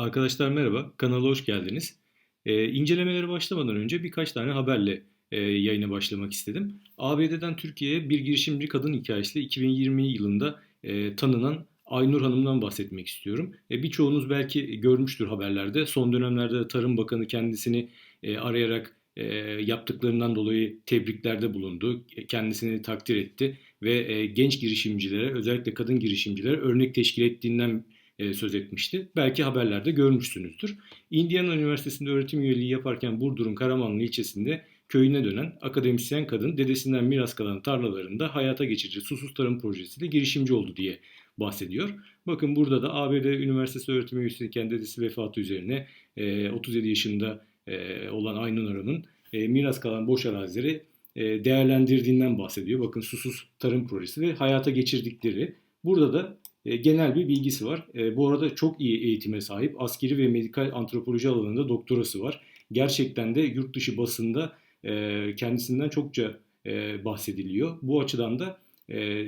Arkadaşlar merhaba, kanala hoş geldiniz. Ee, incelemelere başlamadan önce birkaç tane haberle e, yayına başlamak istedim. ABD'den Türkiye'ye bir girişimci kadın hikayesiyle 2020 yılında e, tanınan Aynur Hanım'dan bahsetmek istiyorum. E, birçoğunuz belki görmüştür haberlerde. Son dönemlerde Tarım Bakanı kendisini e, arayarak e, yaptıklarından dolayı tebriklerde bulundu. Kendisini takdir etti ve e, genç girişimcilere, özellikle kadın girişimcilere örnek teşkil ettiğinden e, söz etmişti. Belki haberlerde görmüşsünüzdür. Indiana Üniversitesi'nde öğretim üyeliği yaparken Burdur'un Karamanlı ilçesinde köyüne dönen akademisyen kadın dedesinden miras kalan tarlalarında hayata geçirici susuz tarım projesiyle girişimci oldu diye bahsediyor. Bakın burada da ABD Üniversitesi öğretim üyesiyken dedesi vefatı üzerine 37 yaşında olan Aynur Hanım'ın miras kalan boş arazileri değerlendirdiğinden bahsediyor. Bakın susuz tarım projesi ve hayata geçirdikleri. Burada da e, genel bir bilgisi var. E, bu arada çok iyi eğitime sahip. Askeri ve medikal antropoloji alanında doktorası var. Gerçekten de yurt dışı basında e, kendisinden çokça e, bahsediliyor. Bu açıdan da e,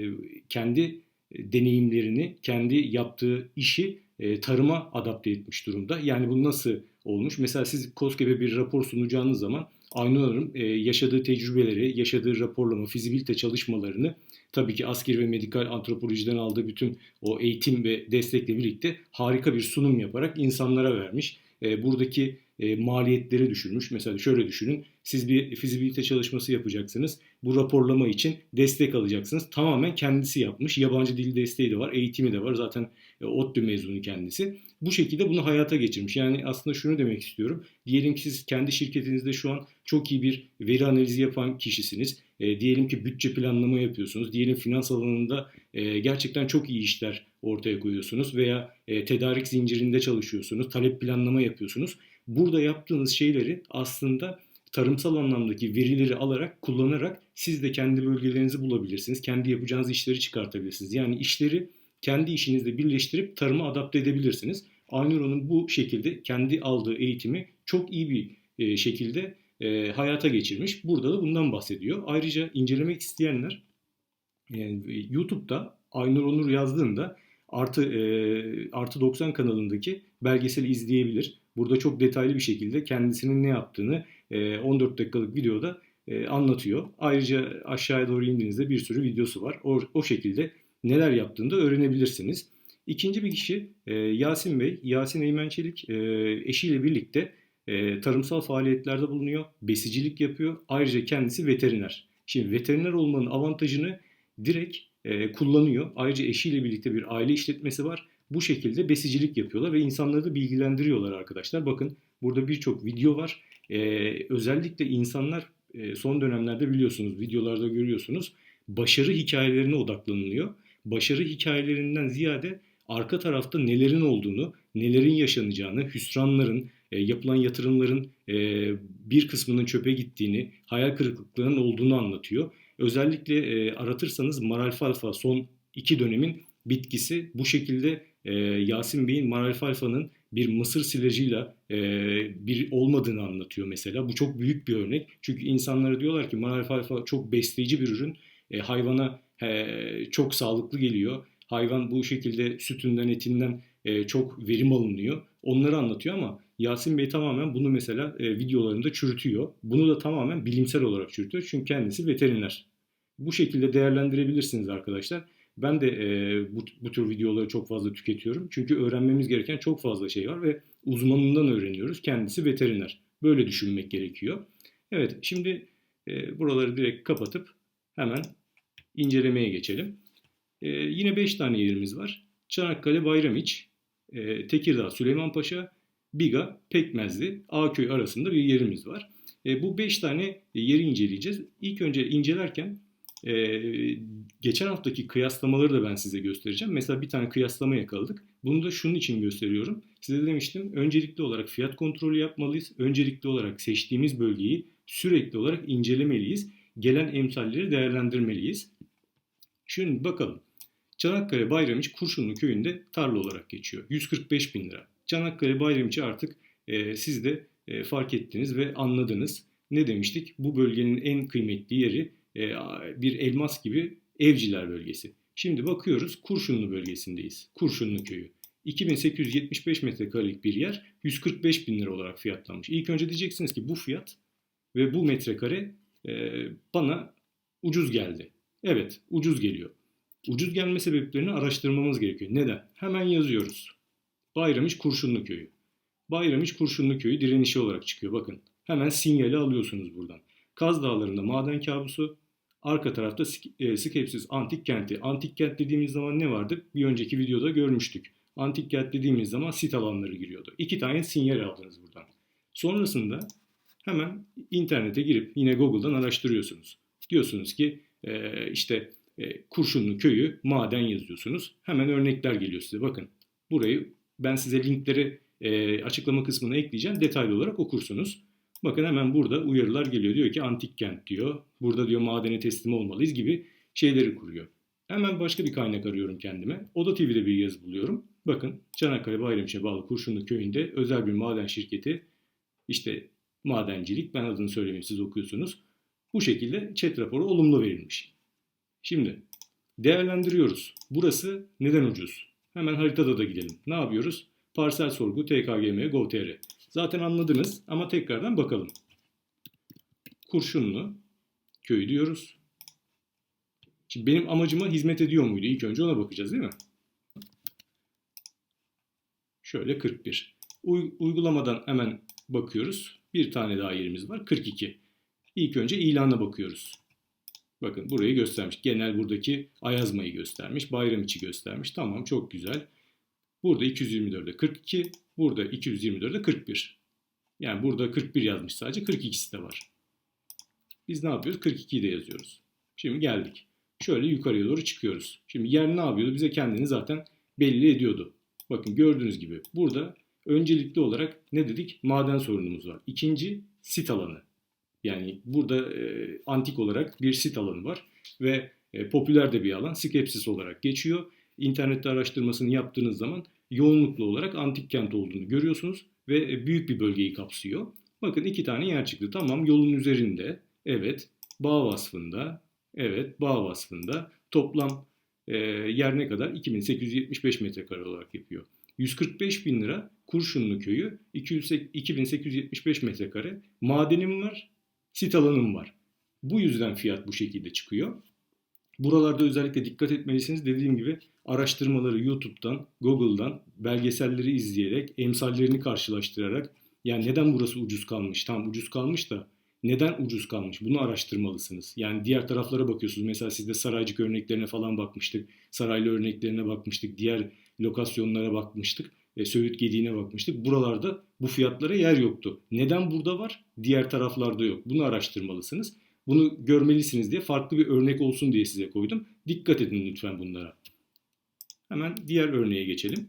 kendi deneyimlerini, kendi yaptığı işi e, tarıma adapte etmiş durumda. Yani bu nasıl olmuş? Mesela siz koskoca bir rapor sunacağınız zaman Aynur Hanım e, yaşadığı tecrübeleri, yaşadığı raporlama, fizibilite çalışmalarını tabii ki askeri ve medikal antropolojiden aldığı bütün o eğitim ve destekle birlikte harika bir sunum yaparak insanlara vermiş. E, buradaki e, maliyetleri düşürmüş. Mesela şöyle düşünün. Siz bir fizibilite çalışması yapacaksınız. Bu raporlama için destek alacaksınız. Tamamen kendisi yapmış. Yabancı dil desteği de var, eğitimi de var. Zaten e, ODTÜ mezunu kendisi. Bu şekilde bunu hayata geçirmiş. Yani aslında şunu demek istiyorum. Diyelim ki siz kendi şirketinizde şu an çok iyi bir veri analizi yapan kişisiniz. E, diyelim ki bütçe planlama yapıyorsunuz. Diyelim finans alanında e, gerçekten çok iyi işler ortaya koyuyorsunuz veya e, tedarik zincirinde çalışıyorsunuz. Talep planlama yapıyorsunuz. Burada yaptığınız şeyleri aslında tarımsal anlamdaki verileri alarak, kullanarak siz de kendi bölgelerinizi bulabilirsiniz. Kendi yapacağınız işleri çıkartabilirsiniz. Yani işleri kendi işinizle birleştirip tarıma adapte edebilirsiniz. Aynur bu şekilde kendi aldığı eğitimi çok iyi bir e, şekilde e, hayata geçirmiş. Burada da bundan bahsediyor. Ayrıca incelemek isteyenler e, YouTube'da Aynur Onur yazdığında artı e, artı 90 kanalındaki belgeseli izleyebilir. Burada çok detaylı bir şekilde kendisinin ne yaptığını e, 14 dakikalık videoda e, anlatıyor. Ayrıca aşağıya doğru indiğinizde bir sürü videosu var. O, o şekilde neler yaptığını da öğrenebilirsiniz. İkinci bir kişi e, Yasin Bey. Yasin Eymen Çelik e, eşiyle birlikte e, tarımsal faaliyetlerde bulunuyor. Besicilik yapıyor. Ayrıca kendisi veteriner. Şimdi veteriner olmanın avantajını direkt e, kullanıyor. Ayrıca eşiyle birlikte bir aile işletmesi var. Bu şekilde besicilik yapıyorlar ve insanları da bilgilendiriyorlar arkadaşlar. Bakın burada birçok video var. Ee, özellikle insanlar e, son dönemlerde biliyorsunuz videolarda görüyorsunuz başarı hikayelerine odaklanılıyor. Başarı hikayelerinden ziyade arka tarafta nelerin olduğunu, nelerin yaşanacağını, hüsranların, e, yapılan yatırımların e, bir kısmının çöpe gittiğini, hayal kırıklıklarının olduğunu anlatıyor. Özellikle e, aratırsanız maralfalfa son iki dönemin bitkisi bu şekilde e, Yasin Bey'in maralfalfanın bir mısır silajıyla e, bir olmadığını anlatıyor mesela. Bu çok büyük bir örnek. Çünkü insanlara diyorlar ki maralfalfa çok besleyici bir ürün. E, hayvana e, çok sağlıklı geliyor. Hayvan bu şekilde sütünden, etinden e, çok verim alınıyor. Onları anlatıyor ama Yasin Bey tamamen bunu mesela e, videolarında çürütüyor. Bunu da tamamen bilimsel olarak çürütüyor. Çünkü kendisi veteriner. Bu şekilde değerlendirebilirsiniz arkadaşlar. Ben de e, bu, bu tür videoları çok fazla tüketiyorum. Çünkü öğrenmemiz gereken çok fazla şey var ve uzmanından öğreniyoruz. Kendisi veteriner. Böyle düşünmek gerekiyor. Evet şimdi e, buraları direkt kapatıp hemen incelemeye geçelim. E, yine 5 tane yerimiz var. Çanakkale Bayramiç, e, Tekirdağ Süleymanpaşa, Biga, Pekmezli, Ağköy arasında bir yerimiz var. E, bu 5 tane yeri inceleyeceğiz. İlk önce incelerken e, geçen haftaki kıyaslamaları da ben size göstereceğim. Mesela bir tane kıyaslama yakaladık. Bunu da şunun için gösteriyorum. Size demiştim öncelikli olarak fiyat kontrolü yapmalıyız. Öncelikli olarak seçtiğimiz bölgeyi sürekli olarak incelemeliyiz. Gelen emsalleri değerlendirmeliyiz. Şimdi bakalım. Çanakkale Bayramiç Kurşunlu köyünde tarla olarak geçiyor. 145 bin lira. Çanakkale Bayramiç'i artık e, siz de e, fark ettiniz ve anladınız. Ne demiştik? Bu bölgenin en kıymetli yeri bir elmas gibi Evciler bölgesi. Şimdi bakıyoruz Kurşunlu bölgesindeyiz. Kurşunlu köyü. 2875 metrekarelik bir yer 145 bin lira olarak fiyatlanmış. İlk önce diyeceksiniz ki bu fiyat ve bu metrekare e, bana ucuz geldi. Evet ucuz geliyor. Ucuz gelme sebeplerini araştırmamız gerekiyor. Neden? Hemen yazıyoruz. Bayramiç Kurşunlu Köyü. Bayramiç Kurşunlu Köyü direnişi olarak çıkıyor. Bakın hemen sinyali alıyorsunuz buradan. Kaz Dağları'nda maden kabusu, arka tarafta e, Skepsis Antik Kenti. Antik Kent dediğimiz zaman ne vardı? Bir önceki videoda görmüştük. Antik Kent dediğimiz zaman sit alanları giriyordu. İki tane sinyal aldınız buradan. Sonrasında hemen internete girip yine Google'dan araştırıyorsunuz. Diyorsunuz ki e, işte e, Kurşunlu köyü maden yazıyorsunuz. Hemen örnekler geliyor size. Bakın burayı ben size linkleri e, açıklama kısmına ekleyeceğim. Detaylı olarak okursunuz. Bakın hemen burada uyarılar geliyor. Diyor ki antik kent diyor. Burada diyor madene teslim olmalıyız gibi şeyleri kuruyor. Hemen başka bir kaynak arıyorum kendime. Oda TV'de bir yazı buluyorum. Bakın Çanakkale Bayramiş'e bağlı Kurşunlu köyünde özel bir maden şirketi işte madencilik ben adını söylemeyeyim siz okuyorsunuz. Bu şekilde chat raporu olumlu verilmiş. Şimdi değerlendiriyoruz. Burası neden ucuz? Hemen haritada da gidelim. Ne yapıyoruz? Parsel sorgu tkgm gov.tr. Zaten anladınız ama tekrardan bakalım. Kurşunlu köyü diyoruz. Şimdi benim amacıma hizmet ediyor muydu? İlk önce ona bakacağız değil mi? Şöyle 41. Uy- uygulamadan hemen bakıyoruz. Bir tane daha yerimiz var. 42. İlk önce ilana bakıyoruz. Bakın burayı göstermiş. Genel buradaki Ayazma'yı göstermiş. Bayram içi göstermiş. Tamam çok güzel. Burada 224'e 42. Burada 224'e 41. Yani burada 41 yazmış sadece. 42'si de var. Biz ne yapıyoruz? 42'yi de yazıyoruz. Şimdi geldik. Şöyle yukarıya doğru çıkıyoruz. Şimdi yer ne yapıyordu? Bize kendini zaten belli ediyordu. Bakın gördüğünüz gibi burada öncelikli olarak ne dedik? Maden sorunumuz var. İkinci sit alanı. Yani burada e, antik olarak bir sit alanı var ve e, popüler de bir alan. Skepsis olarak geçiyor. İnternette araştırmasını yaptığınız zaman yoğunluklu olarak antik kent olduğunu görüyorsunuz ve e, büyük bir bölgeyi kapsıyor. Bakın iki tane yer çıktı. Tamam yolun üzerinde. Evet. Bağ vasfında. Evet. Bağ vasfında. Toplam e, yer ne kadar? 2875 metrekare olarak yapıyor. 145 bin lira Kurşunlu köyü 200, 2875 metrekare madenim var sit alanım var. Bu yüzden fiyat bu şekilde çıkıyor. Buralarda özellikle dikkat etmelisiniz. Dediğim gibi araştırmaları YouTube'dan, Google'dan, belgeselleri izleyerek, emsallerini karşılaştırarak yani neden burası ucuz kalmış? Tam ucuz kalmış da neden ucuz kalmış? Bunu araştırmalısınız. Yani diğer taraflara bakıyorsunuz. Mesela sizde Saraycık örneklerine falan bakmıştık. Saraylı örneklerine bakmıştık. Diğer lokasyonlara bakmıştık. E, Söğüt Gediği'ne bakmıştık. Buralarda bu fiyatlara yer yoktu. Neden burada var? Diğer taraflarda yok. Bunu araştırmalısınız. Bunu görmelisiniz diye farklı bir örnek olsun diye size koydum. Dikkat edin lütfen bunlara. Hemen diğer örneğe geçelim.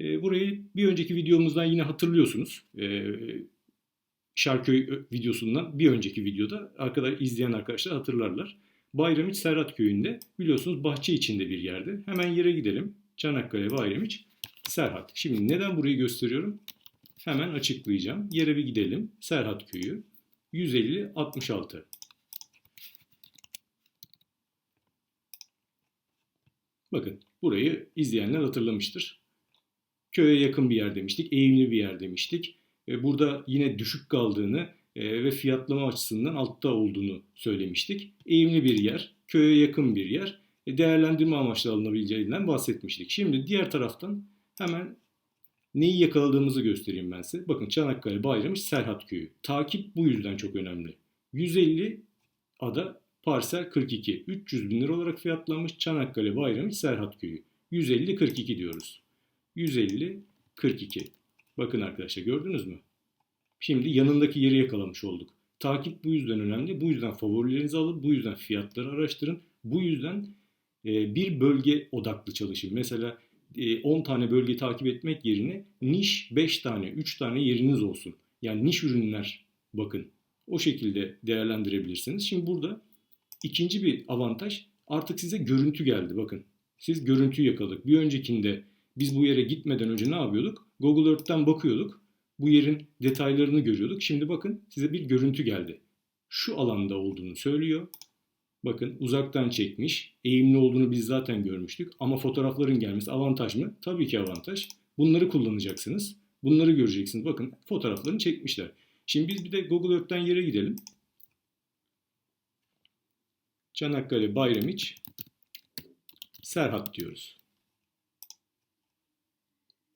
E, burayı bir önceki videomuzdan yine hatırlıyorsunuz. E, Şarköy videosundan bir önceki videoda arkadaş, izleyen arkadaşlar hatırlarlar. Bayramiç Serhat Köyü'nde biliyorsunuz bahçe içinde bir yerde. Hemen yere gidelim. Çanakkale Bayramiç Serhat. Şimdi neden burayı gösteriyorum? Hemen açıklayacağım. Yere bir gidelim. Serhat Köyü. 150-66. Bakın burayı izleyenler hatırlamıştır. Köye yakın bir yer demiştik. Eğimli bir yer demiştik. E, burada yine düşük kaldığını e, ve fiyatlama açısından altta olduğunu söylemiştik. Eğimli bir yer, köye yakın bir yer. E, değerlendirme amaçlı alınabileceğinden bahsetmiştik. Şimdi diğer taraftan Hemen neyi yakaladığımızı göstereyim ben size. Bakın Çanakkale Bayramış Serhat Köyü. Takip bu yüzden çok önemli. 150 ada parsel 42. 300 bin lira olarak fiyatlanmış Çanakkale Bayramış Serhat Köyü. 150-42 diyoruz. 150-42. Bakın arkadaşlar gördünüz mü? Şimdi yanındaki yeri yakalamış olduk. Takip bu yüzden önemli. Bu yüzden favorilerinizi alın. Bu yüzden fiyatları araştırın. Bu yüzden bir bölge odaklı çalışın. Mesela 10 e, tane bölge takip etmek yerine niş 5 tane, 3 tane yeriniz olsun. Yani niş ürünler bakın. O şekilde değerlendirebilirsiniz. Şimdi burada ikinci bir avantaj artık size görüntü geldi. Bakın siz görüntüyü yakaladık. Bir öncekinde biz bu yere gitmeden önce ne yapıyorduk? Google Earth'ten bakıyorduk. Bu yerin detaylarını görüyorduk. Şimdi bakın size bir görüntü geldi. Şu alanda olduğunu söylüyor. Bakın uzaktan çekmiş. Eğimli olduğunu biz zaten görmüştük. Ama fotoğrafların gelmesi avantaj mı? Tabii ki avantaj. Bunları kullanacaksınız. Bunları göreceksiniz. Bakın fotoğraflarını çekmişler. Şimdi biz bir de Google Earth'ten yere gidelim. Çanakkale Bayramiç Serhat diyoruz.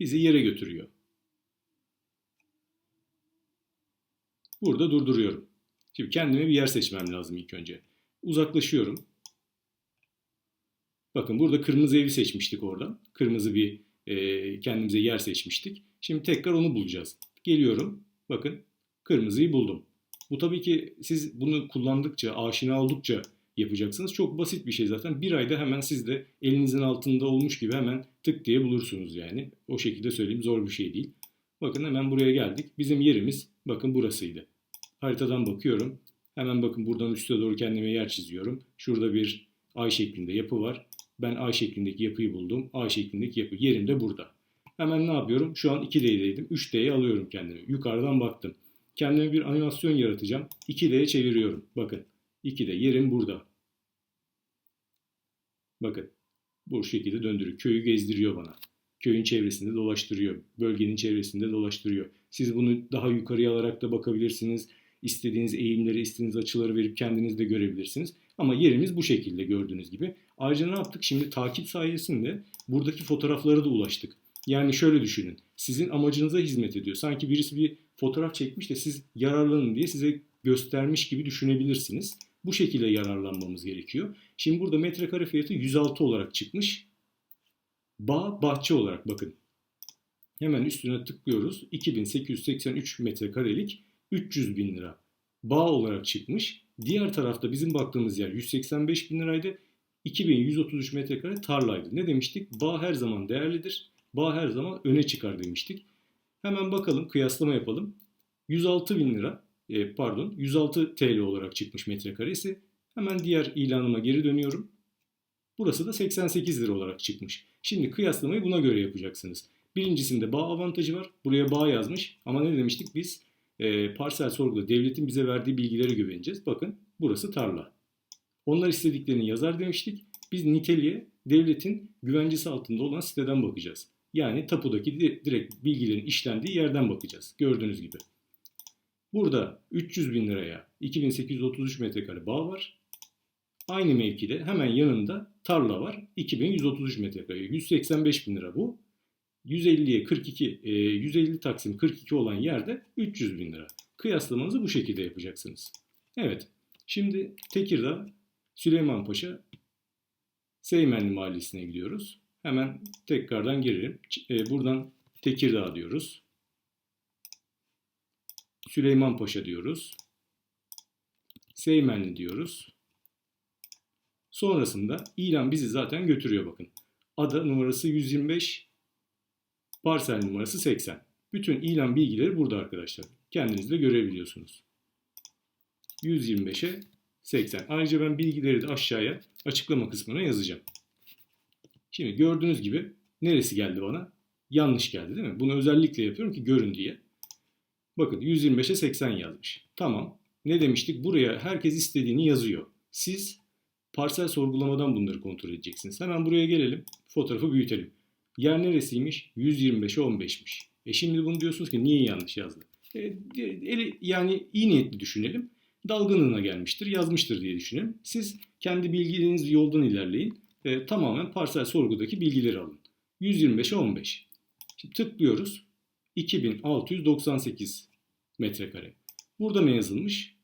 Bizi yere götürüyor. Burada durduruyorum. Şimdi kendime bir yer seçmem lazım ilk önce. Uzaklaşıyorum. Bakın burada kırmızı evi seçmiştik oradan. Kırmızı bir e, kendimize yer seçmiştik. Şimdi tekrar onu bulacağız. Geliyorum. Bakın kırmızıyı buldum. Bu tabii ki siz bunu kullandıkça, aşina oldukça yapacaksınız. Çok basit bir şey zaten. Bir ayda hemen siz de elinizin altında olmuş gibi hemen tık diye bulursunuz yani. O şekilde söyleyeyim zor bir şey değil. Bakın hemen buraya geldik. Bizim yerimiz bakın burasıydı. Haritadan bakıyorum. Hemen bakın buradan üste doğru kendime yer çiziyorum. Şurada bir ay şeklinde yapı var. Ben ay şeklindeki yapıyı buldum. Ay şeklindeki yapı. Yerim de burada. Hemen ne yapıyorum? Şu an 2D'deydim. 3D'ye alıyorum kendimi. Yukarıdan baktım. Kendime bir animasyon yaratacağım. 2D'ye çeviriyorum. Bakın. 2D. Yerim burada. Bakın. Bu şekilde döndürüyor. Köyü gezdiriyor bana. Köyün çevresinde dolaştırıyor. Bölgenin çevresinde dolaştırıyor. Siz bunu daha yukarıya alarak da bakabilirsiniz. İstediğiniz eğimleri, istediğiniz açıları verip kendiniz de görebilirsiniz. Ama yerimiz bu şekilde gördüğünüz gibi. Ayrıca ne yaptık? Şimdi takip sayesinde buradaki fotoğraflara da ulaştık. Yani şöyle düşünün. Sizin amacınıza hizmet ediyor. Sanki birisi bir fotoğraf çekmiş de siz yararlanın diye size göstermiş gibi düşünebilirsiniz. Bu şekilde yararlanmamız gerekiyor. Şimdi burada metrekare fiyatı 106 olarak çıkmış. Bağ bahçe olarak bakın. Hemen üstüne tıklıyoruz. 2883 metrekarelik 300 bin lira. Bağ olarak çıkmış. Diğer tarafta bizim baktığımız yer 185 bin liraydı. 2133 metrekare tarlaydı. Ne demiştik? Bağ her zaman değerlidir. Bağ her zaman öne çıkar demiştik. Hemen bakalım kıyaslama yapalım. 106 bin lira e, pardon 106 TL olarak çıkmış metrekaresi. Hemen diğer ilanıma geri dönüyorum. Burası da 88 lira olarak çıkmış. Şimdi kıyaslamayı buna göre yapacaksınız. Birincisinde bağ avantajı var. Buraya bağ yazmış. Ama ne demiştik biz? E, parsel sorguda devletin bize verdiği bilgilere güveneceğiz. Bakın burası tarla. Onlar istediklerini yazar demiştik. Biz niteliğe devletin güvencesi altında olan siteden bakacağız. Yani tapudaki direkt bilgilerin işlendiği yerden bakacağız. Gördüğünüz gibi. Burada 300 bin liraya 2833 metrekare bağ var. Aynı mevkide hemen yanında tarla var. 2133 metrekare. 185 bin lira bu. 150'ye 42, 150 taksim 42 olan yerde 300 bin lira. Kıyaslamanızı bu şekilde yapacaksınız. Evet. Şimdi Tekirdağ, Süleymanpaşa, Seymenli Mahallesi'ne gidiyoruz. Hemen tekrardan girelim. E, buradan Tekirdağ diyoruz. Süleymanpaşa diyoruz. Seymenli diyoruz. Sonrasında ilan bizi zaten götürüyor bakın. Ada numarası 125, parsel numarası 80. Bütün ilan bilgileri burada arkadaşlar. Kendiniz de görebiliyorsunuz. 125'e 80. Ayrıca ben bilgileri de aşağıya açıklama kısmına yazacağım. Şimdi gördüğünüz gibi neresi geldi bana? Yanlış geldi değil mi? Bunu özellikle yapıyorum ki görün diye. Bakın 125'e 80 yazmış. Tamam. Ne demiştik? Buraya herkes istediğini yazıyor. Siz parsel sorgulamadan bunları kontrol edeceksiniz. Hemen buraya gelelim. Fotoğrafı büyütelim. Yer neresiymiş? 125'e 15'miş. E şimdi bunu diyorsunuz ki niye yanlış yazdı? E, yani iyi niyetli düşünelim. Dalgınlığına gelmiştir, yazmıştır diye düşünelim. Siz kendi bilgileriniz yoldan ilerleyin. E, tamamen parsel sorgudaki bilgileri alın. 125'e 15. Şimdi tıklıyoruz. 2698 metrekare. Burada ne yazılmış?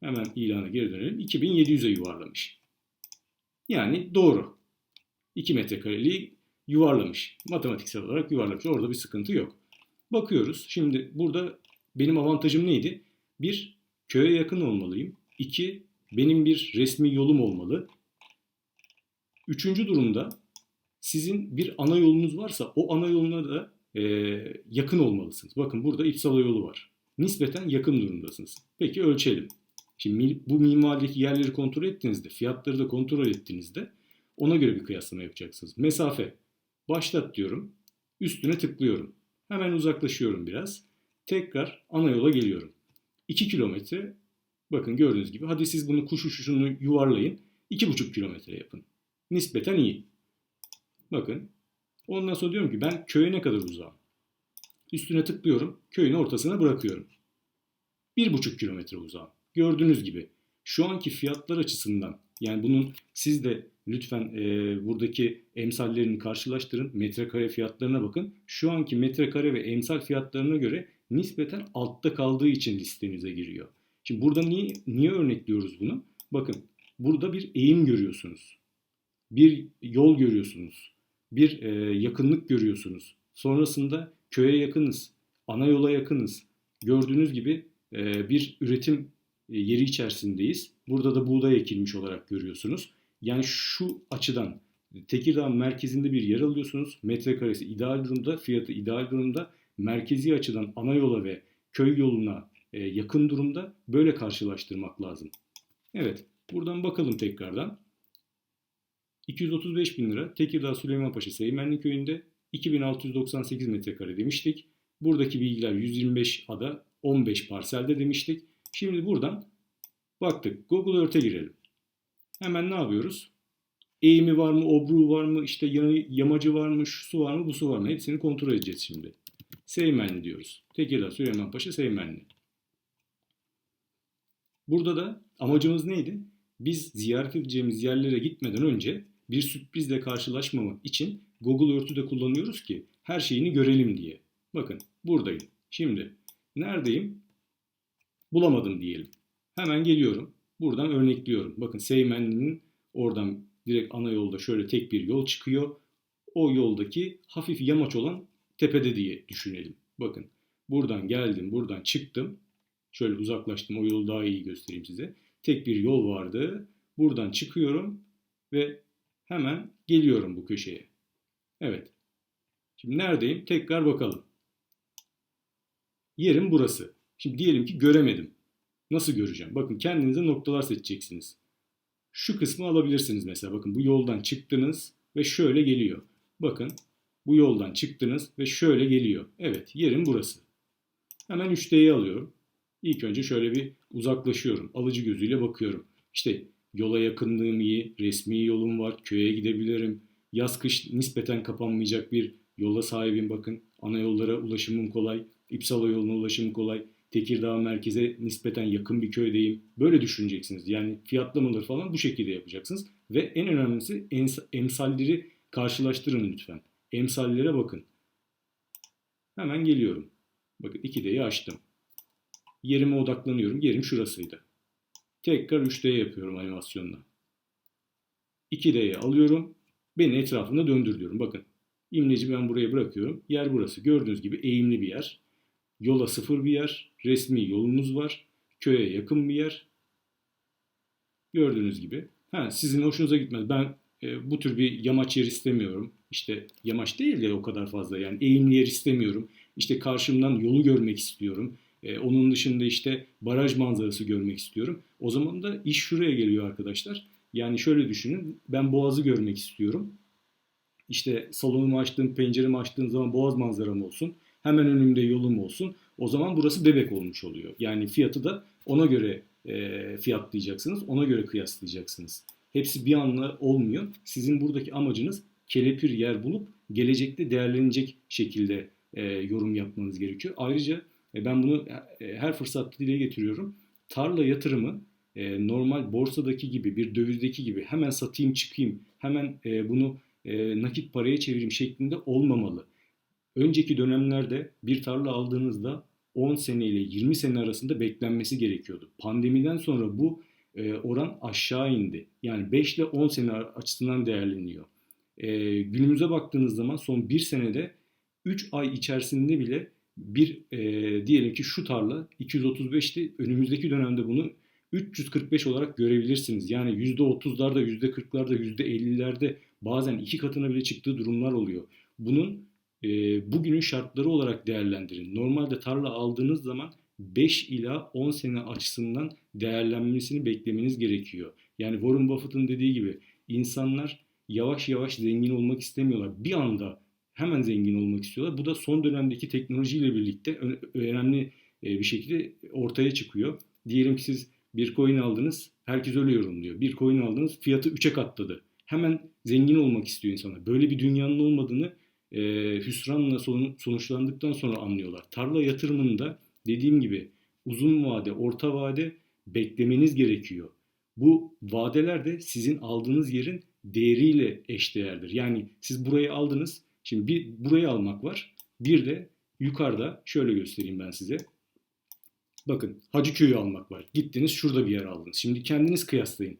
Hemen ilana geri dönelim. 2700'e yuvarlamış. Yani doğru. 2 metrekareliği yuvarlamış. Matematiksel olarak yuvarlamış. Orada bir sıkıntı yok. Bakıyoruz. Şimdi burada benim avantajım neydi? Bir, köye yakın olmalıyım. İki, benim bir resmi yolum olmalı. Üçüncü durumda sizin bir ana yolunuz varsa o ana yoluna da e, yakın olmalısınız. Bakın burada İpsala yolu var. Nispeten yakın durumdasınız. Peki ölçelim. Şimdi bu mimarideki yerleri kontrol ettiğinizde, fiyatları da kontrol ettiğinizde ona göre bir kıyaslama yapacaksınız. Mesafe. Başlat diyorum. Üstüne tıklıyorum. Hemen uzaklaşıyorum biraz. Tekrar ana yola geliyorum. 2 kilometre. Bakın gördüğünüz gibi. Hadi siz bunu kuş uçuşunu yuvarlayın. 2,5 kilometre yapın. Nispeten iyi. Bakın. Ondan sonra diyorum ki ben köye ne kadar uzağım? Üstüne tıklıyorum. Köyün ortasına bırakıyorum. 1,5 kilometre uzağım. Gördüğünüz gibi şu anki fiyatlar açısından yani bunun siz de lütfen e, buradaki emsallerini karşılaştırın. Metrekare fiyatlarına bakın. Şu anki metrekare ve emsal fiyatlarına göre nispeten altta kaldığı için listenize giriyor. Şimdi burada niye, niye örnekliyoruz bunu? Bakın burada bir eğim görüyorsunuz. Bir yol görüyorsunuz. Bir e, yakınlık görüyorsunuz. Sonrasında köye yakınız. Ana yola yakınız. Gördüğünüz gibi e, bir üretim e, yeri içerisindeyiz. Burada da buğday ekilmiş olarak görüyorsunuz. Yani şu açıdan Tekirdağ merkezinde bir yer alıyorsunuz. Metrekaresi ideal durumda, fiyatı ideal durumda. Merkezi açıdan ana yola ve köy yoluna e, yakın durumda böyle karşılaştırmak lazım. Evet, buradan bakalım tekrardan. 235 bin lira Tekirdağ Süleymanpaşa Seymenli Köyü'nde 2698 metrekare demiştik. Buradaki bilgiler 125 ada 15 parselde demiştik. Şimdi buradan baktık. Google Earth'e girelim. Hemen ne yapıyoruz? Eğimi var mı, obruğu var mı, işte yamacı var mı, su var mı, bu su var mı? Hepsini kontrol edeceğiz şimdi. Seymenli diyoruz. Tekirdağ Süleymanpaşa Seymenli. Burada da amacımız neydi? Biz ziyaret edeceğimiz yerlere gitmeden önce bir sürprizle karşılaşmamak için Google Earth'ü de kullanıyoruz ki her şeyini görelim diye. Bakın buradayım. Şimdi neredeyim? Bulamadım diyelim. Hemen geliyorum. Buradan örnekliyorum. Bakın Seymenli'nin oradan direkt ana yolda şöyle tek bir yol çıkıyor. O yoldaki hafif yamaç olan tepede diye düşünelim. Bakın buradan geldim, buradan çıktım. Şöyle uzaklaştım. O yolu daha iyi göstereyim size. Tek bir yol vardı. Buradan çıkıyorum ve hemen geliyorum bu köşeye. Evet. Şimdi neredeyim? Tekrar bakalım. Yerim burası. Şimdi diyelim ki göremedim. Nasıl göreceğim? Bakın kendinize noktalar seçeceksiniz. Şu kısmı alabilirsiniz mesela. Bakın bu yoldan çıktınız ve şöyle geliyor. Bakın bu yoldan çıktınız ve şöyle geliyor. Evet yerim burası. Hemen 3D'yi alıyorum. İlk önce şöyle bir uzaklaşıyorum. Alıcı gözüyle bakıyorum. İşte yola yakınlığım iyi, resmi yolum var, köye gidebilirim. Yaz kış nispeten kapanmayacak bir yola sahibim bakın. Ana yollara ulaşımım kolay, İpsala yoluna ulaşımım kolay. Tekirdağ merkeze nispeten yakın bir köydeyim. Böyle düşüneceksiniz. Yani fiyatlamaları falan bu şekilde yapacaksınız. Ve en önemlisi emsalleri karşılaştırın lütfen. Emsallere bakın. Hemen geliyorum. Bakın 2D'yi açtım. Yerime odaklanıyorum. Yerim şurasıydı. Tekrar 3D yapıyorum animasyonla. 2D'yi alıyorum. Beni etrafında döndür diyorum. Bakın imleci ben buraya bırakıyorum. Yer burası. Gördüğünüz gibi eğimli bir yer. Yola sıfır bir yer. Resmi yolumuz var. Köye yakın bir yer. Gördüğünüz gibi. Ha, sizin hoşunuza gitmez. Ben e, bu tür bir yamaç yer istemiyorum. İşte yamaç değil de o kadar fazla yani eğimli yer istemiyorum. İşte karşımdan yolu görmek istiyorum. E, onun dışında işte baraj manzarası görmek istiyorum. O zaman da iş şuraya geliyor arkadaşlar. Yani şöyle düşünün. Ben boğazı görmek istiyorum. İşte salonumu açtığım, penceremi açtığım zaman boğaz manzaram olsun. Hemen önümde yolum olsun. O zaman burası bebek olmuş oluyor. Yani fiyatı da ona göre e, fiyatlayacaksınız. Ona göre kıyaslayacaksınız. Hepsi bir anla olmuyor. Sizin buradaki amacınız kelepir yer bulup gelecekte değerlenecek şekilde e, yorum yapmanız gerekiyor. Ayrıca e, ben bunu e, her fırsatta dile getiriyorum. Tarla yatırımı e, normal borsadaki gibi bir dövizdeki gibi hemen satayım çıkayım hemen e, bunu e, nakit paraya çevireyim şeklinde olmamalı. Önceki dönemlerde bir tarla aldığınızda 10 sene ile 20 sene arasında beklenmesi gerekiyordu. Pandemiden sonra bu e, oran aşağı indi. Yani 5 ile 10 sene açısından değerleniyor. E, günümüze baktığınız zaman son 1 senede 3 ay içerisinde bile bir e, diyelim ki şu tarla 235'ti. Önümüzdeki dönemde bunu 345 olarak görebilirsiniz. Yani %30'larda, %40'larda, %50'lerde bazen iki katına bile çıktığı durumlar oluyor. Bunun e, bugünün şartları olarak değerlendirin. Normalde tarla aldığınız zaman 5 ila 10 sene açısından değerlenmesini beklemeniz gerekiyor. Yani Warren Buffett'ın dediği gibi insanlar yavaş yavaş zengin olmak istemiyorlar. Bir anda hemen zengin olmak istiyorlar. Bu da son dönemdeki teknolojiyle birlikte önemli e, bir şekilde ortaya çıkıyor. Diyelim ki siz Bir coin aldınız, herkes öyle yorumluyor. Bir coin aldınız, fiyatı 3'e katladı. Hemen zengin olmak istiyor insanlar. Böyle bir dünyanın olmadığını e, hüsranla sonuçlandıktan sonra anlıyorlar. Tarla yatırımında dediğim gibi uzun vade, orta vade beklemeniz gerekiyor. Bu vadeler de sizin aldığınız yerin değeriyle eşdeğerdir. Yani siz burayı aldınız. Şimdi bir burayı almak var. Bir de yukarıda şöyle göstereyim ben size. Bakın Hacıköy'ü almak var. Gittiniz şurada bir yer aldınız. Şimdi kendiniz kıyaslayın.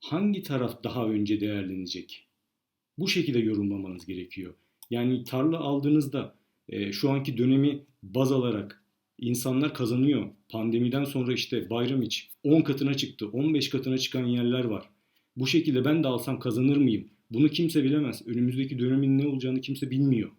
Hangi taraf daha önce değerlenecek? Bu şekilde yorumlamanız gerekiyor. Yani tarla aldığınızda e, şu anki dönemi baz alarak insanlar kazanıyor. Pandemiden sonra işte bayram iç 10 katına çıktı, 15 katına çıkan yerler var. Bu şekilde ben de alsam kazanır mıyım? Bunu kimse bilemez. Önümüzdeki dönemin ne olacağını kimse bilmiyor.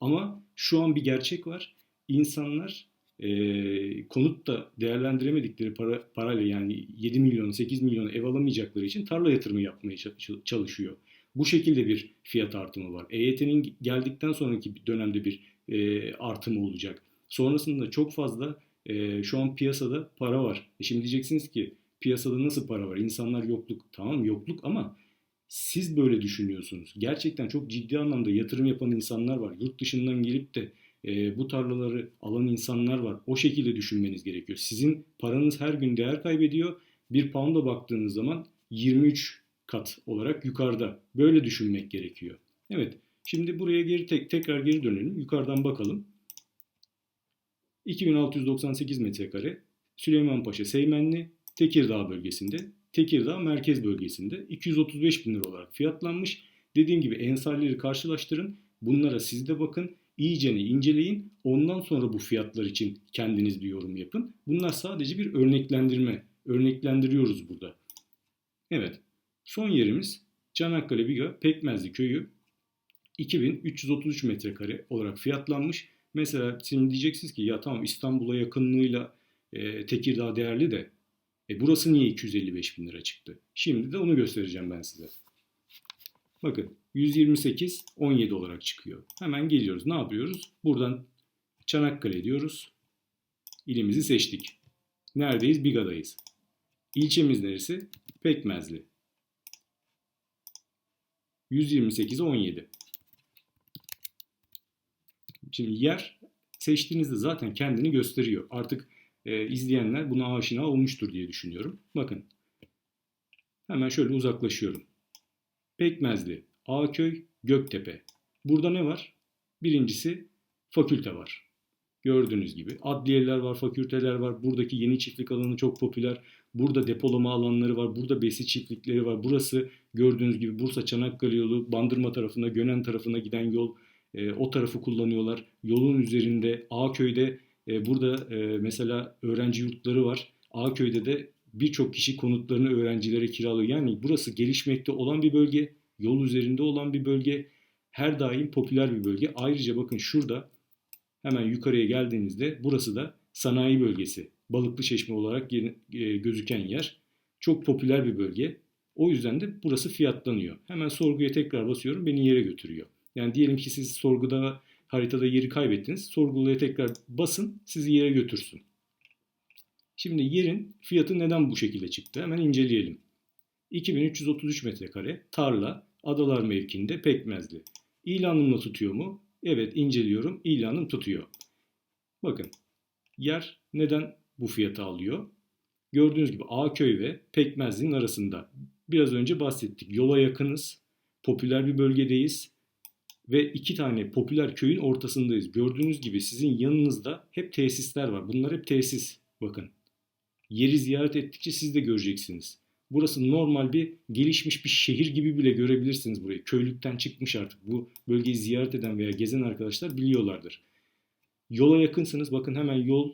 Ama şu an bir gerçek var. İnsanlar e, konut da değerlendiremedikleri para, parayla yani 7 milyon 8 milyon ev alamayacakları için tarla yatırımı yapmaya çalışıyor. Bu şekilde bir fiyat artımı var. EYT'nin geldikten sonraki dönemde bir e, artımı olacak. Sonrasında çok fazla e, şu an piyasada para var. E şimdi diyeceksiniz ki piyasada nasıl para var? İnsanlar yokluk. Tamam yokluk ama siz böyle düşünüyorsunuz. Gerçekten çok ciddi anlamda yatırım yapan insanlar var. Yurt dışından gelip de e, bu tarlaları alan insanlar var. O şekilde düşünmeniz gerekiyor. Sizin paranız her gün değer kaybediyor. Bir pound'a baktığınız zaman 23 kat olarak yukarıda. Böyle düşünmek gerekiyor. Evet. Şimdi buraya geri tek, tekrar geri dönelim. Yukarıdan bakalım. 2698 metrekare Süleymanpaşa Seymenli Tekirdağ bölgesinde, Tekirdağ merkez bölgesinde 235 bin lira olarak fiyatlanmış. Dediğim gibi ensalleri karşılaştırın. Bunlara siz de bakın. İyicene inceleyin. Ondan sonra bu fiyatlar için kendiniz bir yorum yapın. Bunlar sadece bir örneklendirme. Örneklendiriyoruz burada. Evet. Son yerimiz Çanakkale Biga Pekmezli Köyü 2333 metrekare olarak fiyatlanmış. Mesela şimdi diyeceksiniz ki ya tamam İstanbul'a yakınlığıyla e, Tekirdağ değerli de e, burası niye 255 bin lira çıktı? Şimdi de onu göstereceğim ben size. Bakın 128 17 olarak çıkıyor. Hemen geliyoruz. Ne yapıyoruz? Buradan Çanakkale diyoruz. İlimizi seçtik. Neredeyiz? Biga'dayız. İlçemiz neresi? Pekmezli. 128 17. Şimdi yer seçtiğinizde zaten kendini gösteriyor. Artık e, izleyenler buna aşina olmuştur diye düşünüyorum. Bakın. Hemen şöyle uzaklaşıyorum. Pekmezli, Ağköy, Göktepe. Burada ne var? Birincisi fakülte var. Gördüğünüz gibi adliyeler var, fakülteler var. Buradaki yeni çiftlik alanı çok popüler. Burada depolama alanları var. Burada besi çiftlikleri var. Burası gördüğünüz gibi Bursa Çanakkale yolu, Bandırma tarafına, Gönen tarafına giden yol. E, o tarafı kullanıyorlar. Yolun üzerinde Ağköy'de e, burada e, mesela öğrenci yurtları var. Ağköy'de de birçok kişi konutlarını öğrencilere kiralıyor. Yani burası gelişmekte olan bir bölge, yol üzerinde olan bir bölge, her daim popüler bir bölge. Ayrıca bakın şurada hemen yukarıya geldiğinizde burası da sanayi bölgesi. Balıklı Çeşme olarak e, gözüken yer. Çok popüler bir bölge. O yüzden de burası fiyatlanıyor. Hemen sorguya tekrar basıyorum beni yere götürüyor. Yani diyelim ki siz sorguda haritada yeri kaybettiniz. Sorguluya tekrar basın sizi yere götürsün. Şimdi yerin fiyatı neden bu şekilde çıktı? Hemen inceleyelim. 2333 metrekare tarla Adalar mevkinde pekmezli. İlanımla tutuyor mu? Evet inceliyorum. İlanım tutuyor. Bakın yer neden bu fiyatı alıyor? Gördüğünüz gibi Ağköy ve Pekmezli'nin arasında. Biraz önce bahsettik. Yola yakınız. Popüler bir bölgedeyiz ve iki tane popüler köyün ortasındayız. Gördüğünüz gibi sizin yanınızda hep tesisler var. Bunlar hep tesis. Bakın. Yeri ziyaret ettikçe siz de göreceksiniz. Burası normal bir gelişmiş bir şehir gibi bile görebilirsiniz burayı. Köylükten çıkmış artık. Bu bölgeyi ziyaret eden veya gezen arkadaşlar biliyorlardır. Yola yakınsınız. Bakın hemen yol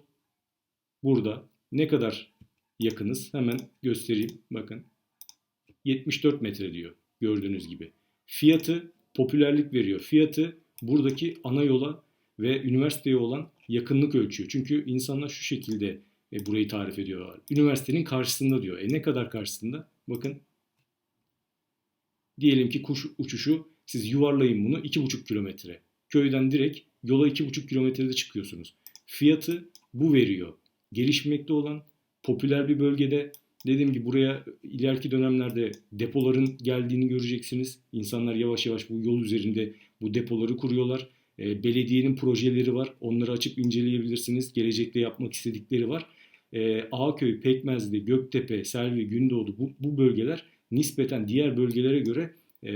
burada. Ne kadar yakınız? Hemen göstereyim. Bakın. 74 metre diyor. Gördüğünüz gibi. Fiyatı popülerlik veriyor. Fiyatı buradaki ana yola ve üniversiteye olan yakınlık ölçüyor. Çünkü insanlar şu şekilde e, burayı tarif ediyorlar. Üniversitenin karşısında diyor. E ne kadar karşısında? Bakın diyelim ki kuş uçuşu siz yuvarlayın bunu 2,5 kilometre. Köyden direkt yola 2,5 kilometrede çıkıyorsunuz. Fiyatı bu veriyor. Gelişmekte olan popüler bir bölgede Dediğim gibi buraya ileriki dönemlerde depoların geldiğini göreceksiniz. İnsanlar yavaş yavaş bu yol üzerinde bu depoları kuruyorlar. E, belediyenin projeleri var. Onları açıp inceleyebilirsiniz. Gelecekte yapmak istedikleri var. E, Ağköy, Pekmezli, Göktepe, Selvi, Gündoğdu bu, bu bölgeler nispeten diğer bölgelere göre e,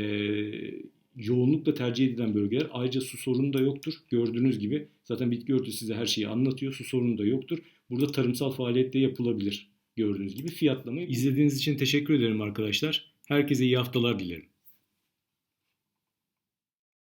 yoğunlukla tercih edilen bölgeler. Ayrıca su sorunu da yoktur. Gördüğünüz gibi zaten bitki örtüsü size her şeyi anlatıyor. Su sorunu da yoktur. Burada tarımsal faaliyet de yapılabilir gördüğünüz gibi. Fiyatlamayı izlediğiniz için teşekkür ederim arkadaşlar. Herkese iyi haftalar dilerim.